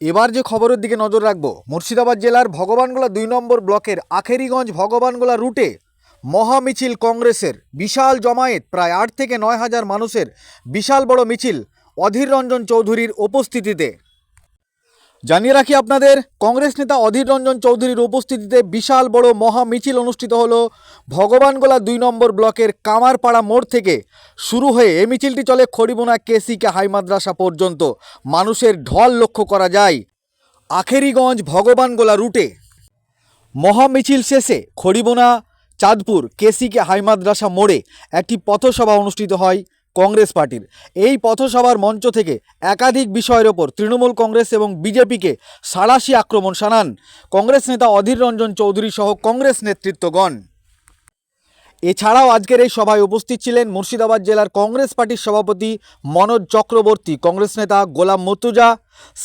এবার যে খবরের দিকে নজর রাখব, মুর্শিদাবাদ জেলার ভগবানগোলা দুই নম্বর ব্লকের আখেরিগঞ্জ ভগবানগোলা রুটে মহা মিছিল কংগ্রেসের বিশাল জমায়েত, প্রায় আট থেকে নয় হাজার মানুষের বিশাল বড় মিছিল অধীর রঞ্জন চৌধুরীর উপস্থিতিতে। জানিয়ে রাখি আপনাদের, কংগ্রেস নেতা অধীর রঞ্জন চৌধুরীর উপস্থিতিতে বিশাল বড় মহা মিছিল অনুষ্ঠিত হলো ভগবানগোলা দুই নম্বর ব্লকের কামারপাড়া মোড় থেকে। শুরু হয়ে এই মিছিলটি চলে খড়িবোনা কেসিকে হাই মাদ্রাসা পর্যন্ত। মানুষের ঢল লক্ষ্য করা যায়। আখেরিগঞ্জ ভগবানগোলা রুটে। মহা মিছিল শেষে খড়িবোনা, চাঁদপুর কেসিকে হাই মাদ্রাসা মোড়ে একটি পথসভা অনুষ্ঠিত হয়। কংগ্রেস পার্টির। এই পথসভার মঞ্চ থেকে একাধিক বিষয়ের ওপর তৃণমূল কংগ্রেস এবং বিজেপিকে সাড়াশি আক্রমণ শানান। কংগ্রেস নেতা অধীর রঞ্জন চৌধুরী সহ কংগ্রেস নেতৃত্বগণ। এছাড়াও আজকের এই সভায় উপস্থিত ছিলেন মুর্শিদাবাদ জেলার কংগ্রেস পার্টির সভাপতি মনোজ চক্রবর্তী, কংগ্রেস নেতা গোলাম মর্তুজা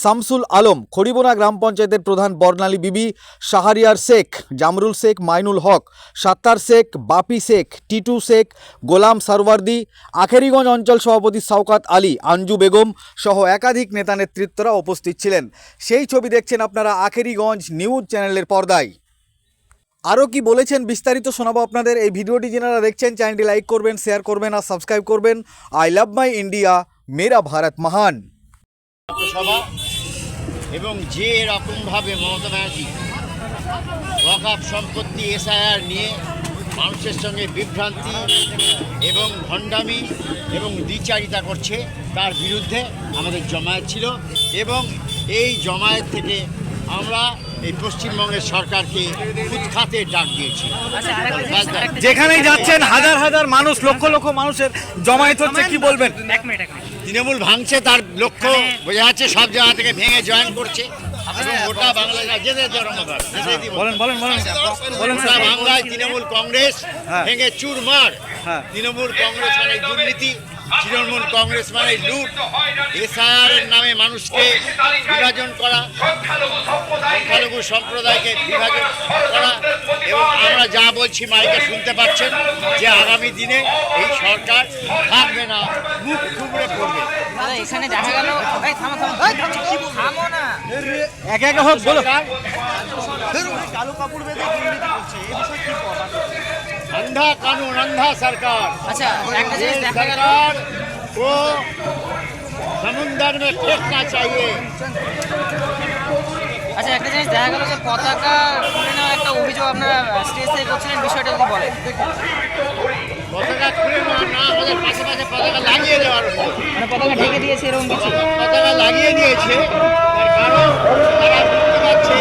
শামসুল আলম, খড়িবোনা গ্রাম পঞ্চায়েতের প্রধান বর্ণালী বিবি, শাহরিয়ার শেখ, জামরুল শেখ, মাইনুল হক, সাত্তার শেখ, বাপি শেখ, টিটু শেখ, গোলাম সারওয়ার্দি, আখেরিগঞ্জ অঞ্চল সভাপতি শওকাত আলী, আঞ্জু বেগম সহ একাধিক নেতা নেতৃত্বরা উপস্থিত ছিলেন। সেই ছবি দেখছেন আপনারা আখেরিগঞ্জ নিউজ চ্যানেলের পর্দায়। আরও কি বলেছেন বিস্তারিত শোনাবো আপনাদের। এই ভিডিওটি যারা দেখছেন, চ্যানেলটি লাইক করবেন, শেয়ার করবেন আর সাবস্ক্রাইব করবেন। আই লাভ মাই ইন্ডিয়া, মেরা ভারত মহান। সভা এবং যে রকমভাবে মমতা ব্যানার্জি ওয়াকাপ সম্পত্তি এসআইআর নিয়ে মানুষের সঙ্গে বিভ্রান্তি এবং ভণ্ডামি এবং দ্বিচারিতা করছে তার বিরুদ্ধে আমাদের জমায়েত ছিল এবং এই জমায়েত থেকে আমরা এই পশ্চিমবঙ্গের সরকারকে উৎখাতে ডাক দিয়েছি। ব্যাস। যেখানেই যাচ্ছেন হাজার হাজার মানুষ লক্ষ লক্ষ মানুষের জমায়েত হচ্ছে কি বলবেন? এক মিনিট এক মিনিট। তৃণমূল ভাঙছে তার লক্ষ্য বোঝা যাচ্ছে সব জায়গা থেকে ভেঙে জয়েন করছে। গোটা বাংলাদেশ যেতে জনমত বলেন বলেন বলেন বলেন বাংলায় তৃণমূল কংগ্রেস হ্যাঁ। ভেঙে চুরমার। হ্যাঁ। তৃণমূল কংগ্রেস মানে দুর্নীতি তৃণমূল কংগ্রেস মানে লুট। এসআর এর নামে মানুষকে বিভাজন করা। সংখ্যালঘু সম্প্রদায়কে বিভাজন করা এবং আমরা যা বলছি মাইকে শুনতে পাচ্ছেন যে আগামী দিনে এই সরকার থাকবে না মুখ থুবড়ে পড়বে দাদা এখানে দেখা গেল এই থামো থামো এই থামো থামো না একে একে হোক বলো সরকার अंधा कानून अंधा सरकार আচ্ছা একটা ये জিনিস দেখা গেল सरकार को समुंदर में फेंकना चाहिए আচ্ছা একটা জিনিস দেখা গেল যে পতাকা খুলে নেওয়ার একটা অভিযোগ আপনারা স্টেজ থেকে করছিলেন বিষয়টা যদি বলেন। পতাকা খুলে না না আমাদের পাশে পাশে পতাকা লাগিয়ে দেওয়ার মানে পতাকা ঢেকে দিয়েছে এরকম কিছু? পতাকা লাগিয়ে দিয়েছে মায়ের কারণ তারা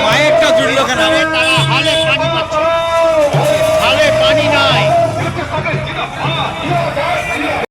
মায়েরটা জুড়লো কেন? তারা